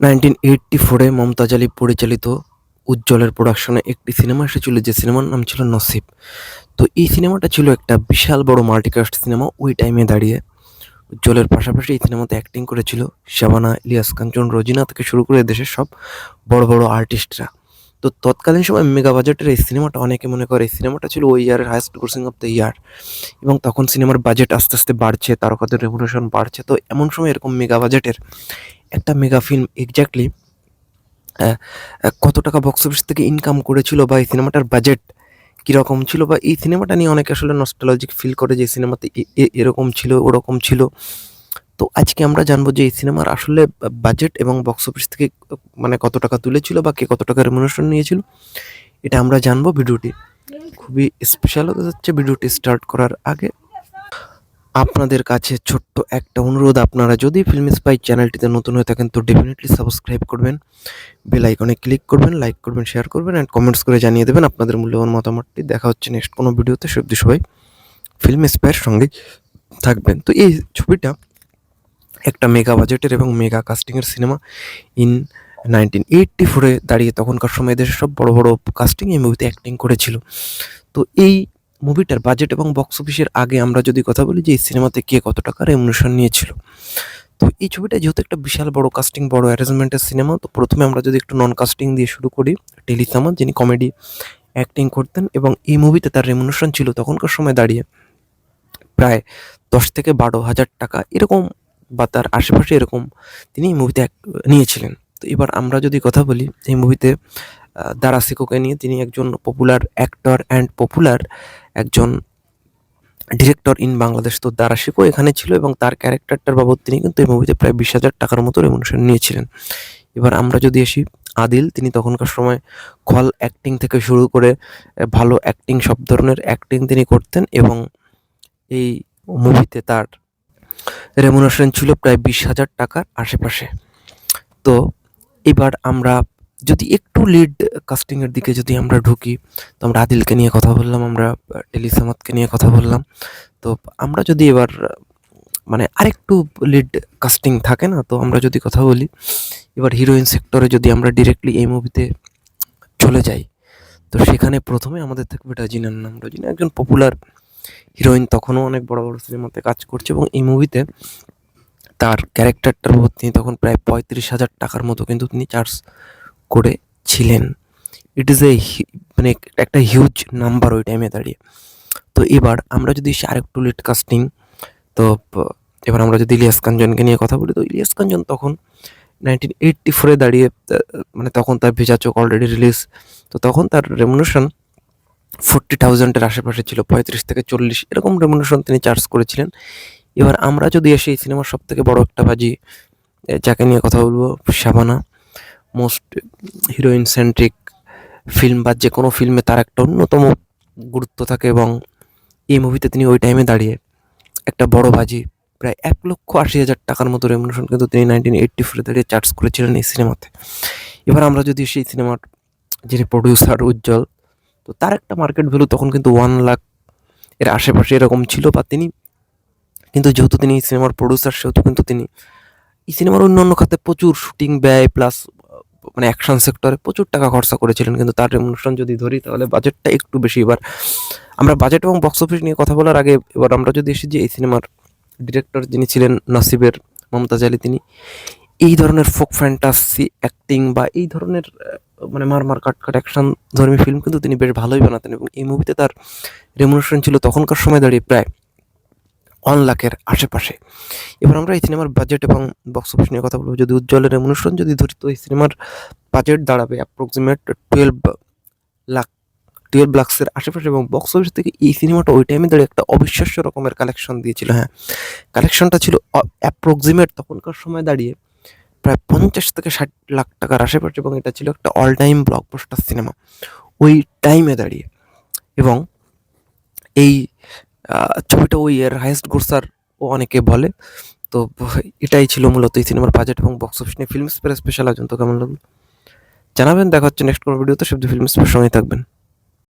Nineteen eighty ফোরে মমতাজ আলী পরিচালিত উজ্জ্বলের প্রোডাকশনে একটি সিনেমা এসেছিল যে সিনেমার নাম ছিল নসিব। তো এই সিনেমাটা ছিল একটা বিশাল বড় মাল্টিকাস্ট সিনেমা ওই টাইমে দাঁড়িয়ে। উজ্জ্বলের পাশাপাশি এই সিনেমাতে অ্যাক্টিং করেছিল শাবানা, ইলিয়াস কাঞ্চন রোজিনা থেকে শুরু করে দেশের সব বড় বড় আর্টিস্টরা তো তৎকালীন সময় মেগা বাজেটের এই সিনেমাটা অনেকে মনে করে, এই সিনেমাটা ছিল ওই ইয়ারের highest grossing of the year এবং তখন সিনেমার বাজেট আস্তে আস্তে বাড়ছে, তারকাদের রেভলিউশন বাড়ছে। তো এমন সময় এরকম মেগা বাজেটের একটা মেগা ফিল্ম এক্স্যাক্টলি কত টাকা বক্স অফিস থেকে ইনকাম করেছিল বা এই সিনেমাটার বাজেট কীরকম ছিল বা এই সিনেমাটা নিয়ে অনেকে আসলে নস্টালজিক ফিল করে যে সিনেমাতে এরকম ছিল, ওরকম ছিল। তো আজকে আমরা জানব যে এই সিনেমার আসলে বাজেট এবং বক্স অফিস থেকে মানে কত টাকা তুলেছিল বা কে কত টাকা রেমুনেশন নিয়েছিল, এটা আমরা জানব ভিডিওটি। খুবই স্পেশাল হতে যাচ্ছে, ভিডিওটি স্টার্ট করার আগে। আপনাদের কাছে ছোট্ট একটা অনুরোধ। আপনারা যদি ফিল্ম স্পাই চ্যানেলটিতে নতুন হয়ে থাকেন, তো ডেফিনেটলি সাবস্ক্রাইব করবেন বেল আইকনে ক্লিক করবেন লাইক করবেন শেয়ার করবেন অ্যান্ড কমেন্টস করে জানিয়ে দেবেন আপনাদের মূল্যবান মতামতটি। দেখা হচ্ছে নেক্সট কোনো ভিডিওতে। সবদি সবাই ফিল্ম স্পাইয়ের সঙ্গে থাকবেন। তো এই ছবিটা একটা মেগা বাজেটের এবং মেগা কাস্টিংয়ের সিনেমা ইন নাইনটিন এইটটি ফোরে দাঁড়িয়ে তখনকার সময় দেশের সব বড় বড় কাস্টিং এই মুভিতে অ্যাক্টিং করেছিল। তো এই মুভিটার বাজেট এবং বক্স অফিসের আগে আমরা যদি কথা বলি যে এই সিনেমাতে কে কত টাকা রেমুনেশন নিয়েছিল। তো এই ছবিটা যেহেতু একটা বিশাল বড় কাস্টিং বড় অ্যারেঞ্জমেন্টের সিনেমা তো প্রথমে আমরা যদি একটু নন কাস্টিং দিয়ে শুরু করি টেলি সামাদ যিনি কমেডি অ্যাক্টিং করতেন এবং এই মুভিতে তার রেমুনেশন ছিল তখনকার সময় দাঁড়িয়ে প্রায় দশ থেকে বারো হাজার টাকা, এরকম বা তার আশেপাশে এরকম তিনি এই মুভিতে নিয়েছিলেন। তো এবার আমরা যদি কথা বলি, এই মুভিতে দারা সিকোকে নিয়ে তিনি একজন পপুলার অ্যাক্টর অ্যান্ড পপুলার একজন ডিরেক্টর ইন বাংলাদেশ তো দারা সিকো এখানে ছিল এবং তার ক্যারেক্টারটার বাবদ তিনি কিন্তু এই মুভিতে প্রায় বিশ হাজার টাকার মতো রেমুনেশন নিয়েছিলেন। এবার আমরা যদি আসি আদিল, তিনি তখনকার সময় খল অ্যাক্টিং থেকে শুরু করে ভালো অ্যাক্টিং সব ধরনের অ্যাক্টিং তিনি করতেন এবং এই মুভিতে তার রেমুনেশন ছিল প্রায় বিশ হাজার টাকার আশেপাশে। তো এবার আমরা যদি একটু লিড কাস্টিংয়ের দিকে যদি আমরা ঢুকি, তো আমরা আদিলকে নিয়ে কথা বললাম, আমরা টেলিসামাতকে নিয়ে কথা বললাম। তো আমরা যদি এবার মানে আরেকটু লিড কাস্টিং থাকে না, তো আমরা যদি কথা বলি, এবার হিরোইন সেক্টরে যদি আমরা ডিরেক্টলি এই মুভিতে চলে যাই, তো সেখানে প্রথমে আমাদের থাকবে রাজিনার নাম। রাজিনা একজন পপুলার হিরোইন তখনও অনেক বড় বড় সিনেমাতে কাজ করছে এবং এই মুভিতে তার ক্যারেক্টারটার বাবদ তিনি তখন প্রায় পঁয়ত্রিশ হাজার টাকার মতো কিন্তু তিনি চার্জ করেছিলেন। ইট ইজ এ মানে একটা হিউজ নাম্বার ওই টাইমে দাঁড়িয়ে। তো এবার আমরা যদি এসে আরেকটু লেট কাস্টিং তো এবার আমরা যদি ইলিয়াস কাঞ্জনকে নিয়ে কথা বলি, তো ইলিয়াস কাঞ্জন তখন নাইনটিন এইটটি ফোরে দাঁড়িয়ে মানে তখন তার ভেজা চোখ অলরেডি রিলিজ তো তখন তার রেমুনেশন ফোরটি থাউজেন্ডের আশেপাশে ছিল, পঁয়ত্রিশ থেকে চল্লিশ, এরকম রেমুনেশন তিনি চার্জ করেছিলেন। এবার আমরা যদি এসে এই সিনেমার সব থেকে বড় একটা বাজি যাকে নিয়ে কথা বলব, Shabana. Most heroine centric film বা যে কোনো ফিল্মে তার একটা অন্যতম গুরুত্ব থাকে এবং এই মুভিতে তিনি ওই টাইমে দাঁড়িয়ে একটা বড় বাজি, প্রায় এক লক্ষ আশি হাজার টাকার মতো রেমুনেশন কিন্তু তিনি নাইনটিন এইটটি ফোরে দাঁড়িয়ে চার্জ করেছিলেন এই সিনেমাতে এবার আমরা যদি সেই সিনেমার যিনি প্রডিউসার উজ্জ্বল, তো তার একটা মার্কেট ভ্যালু তখন কিন্তু ওয়ান লাখ এর আশেপাশে এরকম ছিল বা তিনি কিন্তু যেহেতু তিনি এই সিনেমার প্রডিউসার সেহেতু কিন্তু তিনি এই সিনেমার অন্য অন্য খাতে প্রচুর শুটিং ব্যয় প্লাস মানে অ্যাকশন সেক্টরে প্রচুর টাকা খরচা করেছিলেন। কিন্তু তার রেমুনেশন যদি ধরি, তাহলে বাজেটটা একটু বেশি। এবার আমরা বাজেট এবং বক্স অফিস নিয়ে কথা বলার আগে, এবার আমরা যদি এসে যে এই সিনেমার ডিরেক্টর যিনি ছিলেন, নাসিবের মমতাজ আলী, তিনি এই ধরনের ফোক ফ্যান্টাসি অ্যাক্টিং বা এই ধরনের মানে মার মার কাট কাট অ্যাকশন ধর্মী ফিল্ম কিন্তু তিনি বেশ ভালোই বানাতেন। এবং এই মুভিতে তার রেমুনেশন ছিল তখনকার সময় দাঁড়িয়ে প্রায় লাখের আশেপাশে। এবার আমরা এই সিনেমার বাজেট এবং বক্স অফিস নিয়ে কথা বলব। যদি উজ্জ্বলের রেমুনেশন যদি ধরি তো এই সিনেমার বাজেট দাঁড়াবে অ্যাপ্রক্সিমেট টুয়েলভ লাখ টুয়েলভ লাক্সের আশেপাশে এবং বক্স অফিস থেকে এই সিনেমাটা ওই টাইমে দাঁড়িয়ে একটা অবিশ্বাস্য রকমের কালেকশন দিয়েছিল। হ্যাঁ কালেকশনটা ছিল অ্যাপ্রক্সিমেট তখনকার সময় দাঁড়িয়ে প্রায় পঞ্চাশ থেকে ষাট লাখ টাকার আশেপাশে এবং এটা ছিল একটা অল টাইম ব্লকবাস্টার সিনেমা ওই টাইমে দাঁড়িয়ে এবং এই ছবিটা ওই এর হাইয়েস্ট গোর্সার ও অনেকে বলে। তো এটাই ছিল মূলত এই সিনেমার বাজেট এবং বক্স অফিস নিয়ে ফিল্ম স্পেশাল আয়োজন। কেমন লাগল? জানাবেন, দেখা হচ্ছে নেক্সট কোনো ভিডিওতে সব ফিল্ম স্পেয়ার সঙ্গে থাকবেন।